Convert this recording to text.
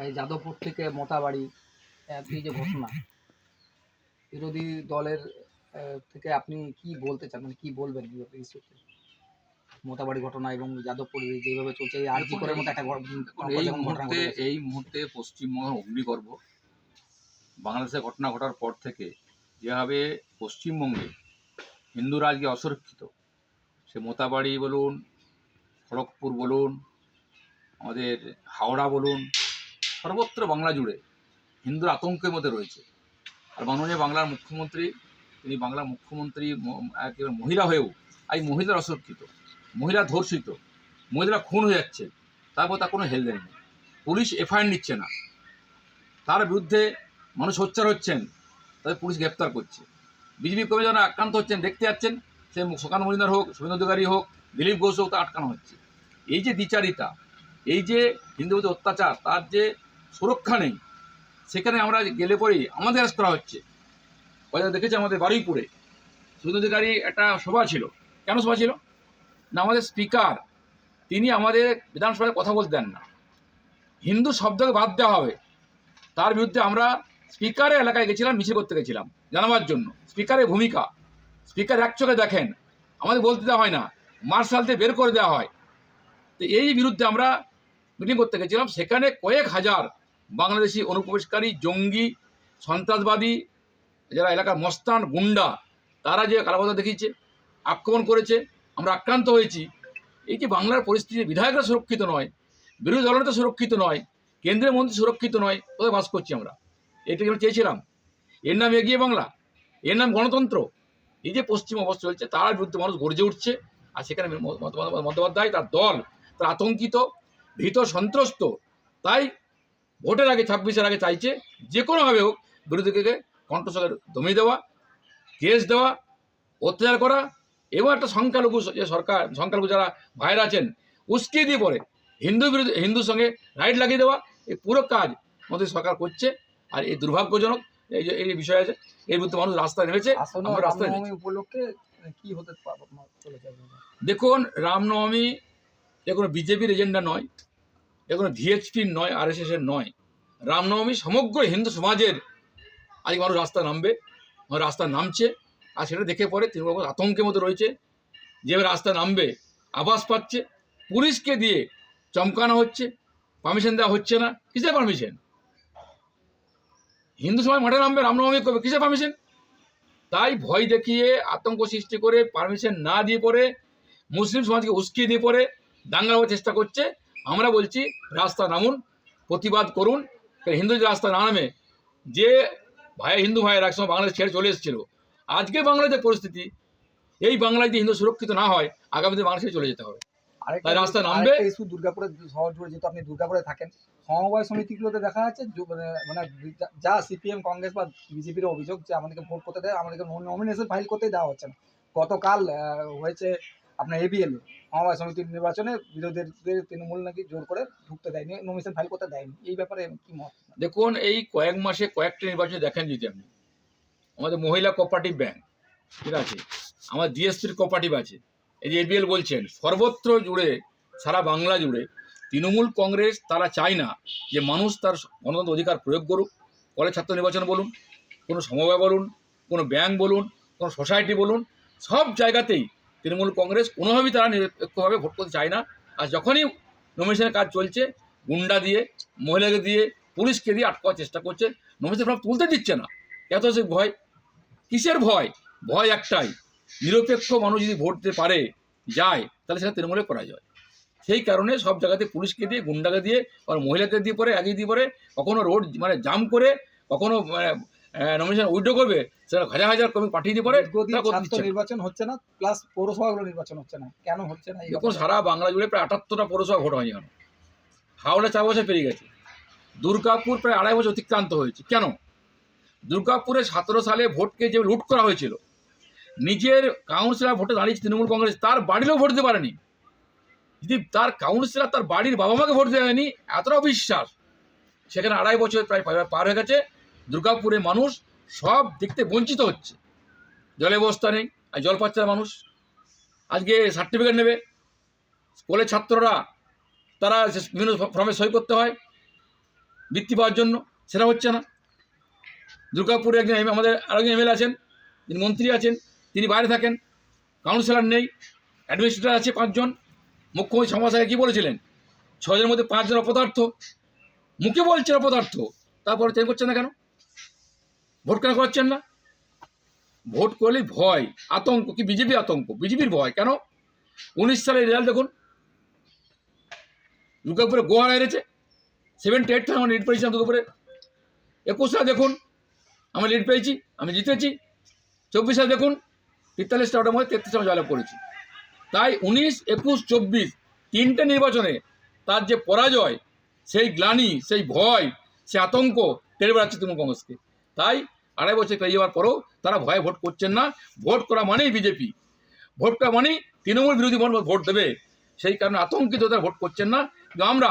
এই যাদবপুর থেকে মোতাবাড়ি এই যে ঘটনা বিরোধী দলের থেকে আপনি কি বলতে চান? মানে কি বলবেন মোতাবাড়ি ঘটনা এবং যাদবপুর যেভাবে চলছে, এই মতো একটা এই মুহূর্তে। এই মুহূর্তে পশ্চিমবঙ্গের অগ্নিগর্ভ, বাংলাদেশে ঘটনা ঘটার পর থেকে যেভাবে পশ্চিমবঙ্গে হিন্দুরা আজকে অসুরক্ষিত, সে মোতাবাড়ি বলুন, খড়গপুর বলুন, আমাদের হাওড়া বলুন সর্বত্র বাংলা জুড়ে হিন্দুর আতঙ্কের মধ্যে রয়েছে। আর মাননীয় বাংলার মুখ্যমন্ত্রী, তিনি বাংলার মুখ্যমন্ত্রী একেবারে মহিলা হয়েও আজ মহিলারা অসুরক্ষিত, মহিলা ধর্ষিত, মহিলারা খুন হয়ে যাচ্ছে, তারপর তার কোনো হেলদেন নেই। পুলিশ এফআইআর নিচ্ছে না। তার বিরুদ্ধে মানুষ সোচ্চার হচ্ছেন, তাদের পুলিশ গ্রেপ্তার করছে। বিজেপি কর্মী যারা আক্রান্ত হচ্ছেন, দেখতে যাচ্ছেন, সে সুকান্ত মজুমদার হোক, শুভেন্দু অধিকারী হোক, দিলীপ ঘোষ হোক তা আটকানো হচ্ছে। এই যে দ্বিচারিতা, এই যে হিন্দু অত্যাচার, তার যে সুরক্ষা নেই। সেখানে আমরা গেলে পরেই আমাদের করা হচ্ছে। হয়তো দেখেছি আমাদের বারুইপুরে? শুভেন্দু অধিকারী একটা সভা ছিল। কেন সভা ছিল? না, আমাদের স্পিকার তিনি আমাদের বিধানসভায় কথা বলতে দেন না। হিন্দু শব্দকে বাদ দেওয়া হবে। তার বিরুদ্ধে আমরা স্পিকারের এলাকায় গেছিলাম, মিছিল করতে গেছিলাম, জানাবার জন্য। স্পিকারের ভূমিকা। স্পিকার এক চোখে দেখেন। আমাদের বলতে দেওয়া হয় না। মার্শাল দিয়ে বের করে দেওয়া হয়। তো এই বিরুদ্ধে আমরা মিটিং করতে গেছিলাম। সেখানে কয়েক হাজার বাংলাদেশি অনুপ্রবেশকারী, জঙ্গি, সন্ত্রাসবাদী, যারা এলাকার মস্তান গুন্ডা, তারা যে কালাবাদা দেখিয়েছে, আক্রমণ করেছে, আমরা আক্রান্ত হয়েছি। এই যে বাংলার পরিস্থিতি, বিধায়করা সুরক্ষিত নয়, বিরোধী দলনেতা সুরক্ষিত নয়, কেন্দ্রীয় মন্ত্রী সুরক্ষিত নয়, কোথায় বাস করছি আমরা? এটা আমরা চেয়েছিলাম। এর নাম এগিয়ে বাংলা, এর নাম গণতন্ত্র। এই যে পশ্চিম অবস্থা চলছে তার বিরুদ্ধে মানুষ গর্জে উঠছে, আর সেখানে বন্দ্যোপাধ্যায় তার দল, তার আতঙ্কিত, ভীত, সন্ত্রস্ত। তাই ভোটের আগে ছাব্বিশের আগে চাইছে যে কোনোভাবে হোক বিরোধীকে কণ্ঠস্বরে দমিয়ে দেওয়া কেস দেওয়া অত্যাচার করা। এবং একটা সংখ্যালঘু যে সরকার সংখ্যালঘু যারা ভাইরা আছেন উস্কিয়ে দিয়ে পড়ে। হিন্দু বিরোধী হিন্দুর সঙ্গে রাইট লাগিয়ে দেওয়া এই পুরো কাজ মোদী সরকার করছে। আর এই দুর্ভাগ্যজনক এই যে এই বিষয় আছে এর বিরুদ্ধে মানুষ রাস্তায় নেমেছে রাস্তায় উপলক্ষে কি হতে? দেখুন রামনবমী এ কোনো বিজেপির এজেন্ডা নয় এ কোনো ভিএচপির নয় আর এর নয়। রামনবমী সমগ্র হিন্দু সমাজের আজ মানুষ রাস্তা নামবে রাস্তা নামছে, আর সেটা দেখে পরে তৃণমূল আতঙ্কের মধ্যে রয়েছে যেভাবে রাস্তা নামবে, আবাস পাচ্ছে, পুলিশকে দিয়ে চমকানো হচ্ছে পারমিশন দেওয়া হচ্ছে না, কিসের পারমিশন হিন্দু সমাজ মাঠে নামবে, রামনবমী করবে, কিসের পারমিশন তাই ভয় দেখিয়ে আতঙ্ক সৃষ্টি করে পারমিশন না দিয়ে পরে, মুসলিম সমাজকে উস্কিয়ে দিয়ে পরে দাঙ্গা হওয়ার চেষ্টা করছে আমরা বলছি রাস্তা নামুন প্রতিবাদ করুন। হিন্দু রাস্তা না নামে যে ভাই হিন্দু ভাইয়ের একসময় বাংলাদেশ ছেড়ে চলে এসেছিল। আজকে বাংলাদেশের পরিস্থিতি এই বাংলায় যদি হিন্দু সুরক্ষিত না হয় আগামীতে বাংলাদেশে চলে যেতে হবে। তাই রাস্তায় নামবে? ইস্যু দুর্গাপুরে শহর জুড়ে যেহেতু আপনি দুর্গাপুরে থাকেন সমবায় সমিতিগুলোতে দেখা যাচ্ছে মানে মানে যা- সিপিএম কংগ্রেস বা বিজেপির অভিযোগ যে আমাদেরকে ভোট করতে দেয় আমাদেরকে নমিনেশন ফাইল করতে দেওয়া হচ্ছে না। গতকাল হয়েছে আপনার এবিএল সমবায় সমিতির নির্বাচনে বিরোধীদের তৃণমূল নাকি জোর করে ঢুকতে দেয়নি নমিনেশন ফাইল করতে দেয়নি। এই ব্যাপারে কি মত? দেখুন, এই কয়েক মাসে কয়েকটা নির্বাচনে দেখেন যদি আপনি। আমাদের মহিলা কোপারেটিভ ব্যাংক ঠিক আছে? আমার ডিএসপির কোপারেটিভ আছে। এই যে এবিএল বলছেন, সর্বত্র জুড়ে, সারা বাংলা জুড়ে তৃণমূল কংগ্রেস তারা চায় না যে মানুষ তার গণতন্ত্র অধিকার প্রয়োগ করুক। কলেজ ছাত্র নির্বাচন বলুন, কোনো সমবায় বলুন, কোনো ব্যাংক বলুন, কোনো সোসাইটি বলুন, সব জায়গাতেই তৃণমূল কংগ্রেস কোনোভাবেই তারা নিরপেক্ষভাবে ভোট করতে চায় না। আর যখনই নমিনেশনের কাজ চলছে, গুন্ডা দিয়ে, মহিলাকে দিয়ে, পুলিশকে দিয়ে আটকাবার চেষ্টা করছে নমিনেশন ফর্ম তুলতে দিচ্ছে না। এত সে ভয়। কিসের ভয়? ভয় একটাই, নিরপেক্ষ মানুষ যদি ভোট দিতে পারে, যায়, তাহলে সেটা তৃণমূলে করা যায়। সেই কারণে সব জায়গাতে পুলিশকে দিয়ে, গুন্ডাকে দিয়ে আর মহিলাকে দিয়ে পরে আগে দিয়ে পরে, কখনো রোড মানে জাম করে, কখনো নমিনেশন উইড্রো করবে সেটা হাজার হাজার কর্মী পাঠিয়ে দিয়ে পরে নির্বাচন হচ্ছে না প্লাস পৌরসভাগুলো নির্বাচন হচ্ছে না। কেন হচ্ছে না এই দেখুন সারা বাংলা জুড়ে প্রায় আটাত্তরটা পৌরসভা ভোট হয়নি এখন। হাওড়া চার বছর পেরিয়ে গেছে। দুর্গাপুর প্রায় আড়াই বছর অতিক্রান্ত হয়েছে। কেন? দুর্গাপুরে সতেরো সালে ভোটকে যে লুট করা হয়েছিল নিজের কাউন্সিলর ভোটে দাঁড়িয়েছে তৃণমূল কংগ্রেস তার বাড়িরও ভোট দিতে পারেনি। যদি তার কাউন্সিলর তার বাড়ির বাবা মাকে ভোট দেয়নি এতটা অবিশ্বাস। সেখানে আড়াই বছর প্রায় পার- পার হয়ে গেছে। দুর্গাপুরে মানুষ সব দেখতে বঞ্চিত হচ্ছে। জলে ব্যবস্থা নেই, আর জল পাচ্ছে না মানুষ। আজকে সার্টিফিকেট নেবে। স্কুলের ছাত্ররা, তারা বিভিন্ন ফর্মে সই করতে হয়, বৃত্তি পাওয়ার জন্য। সেটা হচ্ছে না। দুর্গাপুরে একজন আমাদের আরেকজন এমএলএ আছেন, যিনি মন্ত্রী আছেন, তিনি বাইরে থাকেন কাউন্সিলর নেই অ্যাডমিনিস্ট্রেটর আছে পাঁচজন। মুখ্যমন্ত্রী সমাজে কী বলেছিলেন? ছজনের মধ্যে পাঁচজন অপদার্থ। মুখে বলছেন অপদার্থ, তারপরে চেঞ্জ করছে না কেন? ভোট কেন করছেন না? ভোট করলে ভয়, আতঙ্ক, কি বিজেপি আতঙ্ক? বিজেপির ভয় কেন? উনিশ সালের রেজাল্ট দেখুন। দুর্গাপুরে গোয়া হেরেছে। সেভেন্টি এইট থেকে আমরা লিড পেয়েছিলাম দুর্গাপুরে। একুশ সালে দেখুন আমি লিড পেয়েছি, আমি জিতেছি। চব্বিশ সালে দেখুন তেতাল্লিশটা ওটার মধ্যে তেত্রিশ আমি জয়লাভ করেছি। তাই উনিশ, একুশ, চব্বিশ তিনটে নির্বাচনে তার যে পরাজয়, সেই গ্লানি, সেই ভয় সে আতঙ্ক টেনে বেড়াচ্ছে তৃণমূল কংগ্রেসকে। তাই আড়াই বছর পেরিয়ে যাওয়ার পরেও তারা ভয়ে ভোট করছেন না। ভোট করা মানেই বিজেপি। ভোটটা মানেই তৃণমূল বিরোধী ভোট দেবে। সেই কারণে আতঙ্কিত তারা ভোট করছেন না। কিন্তু আমরা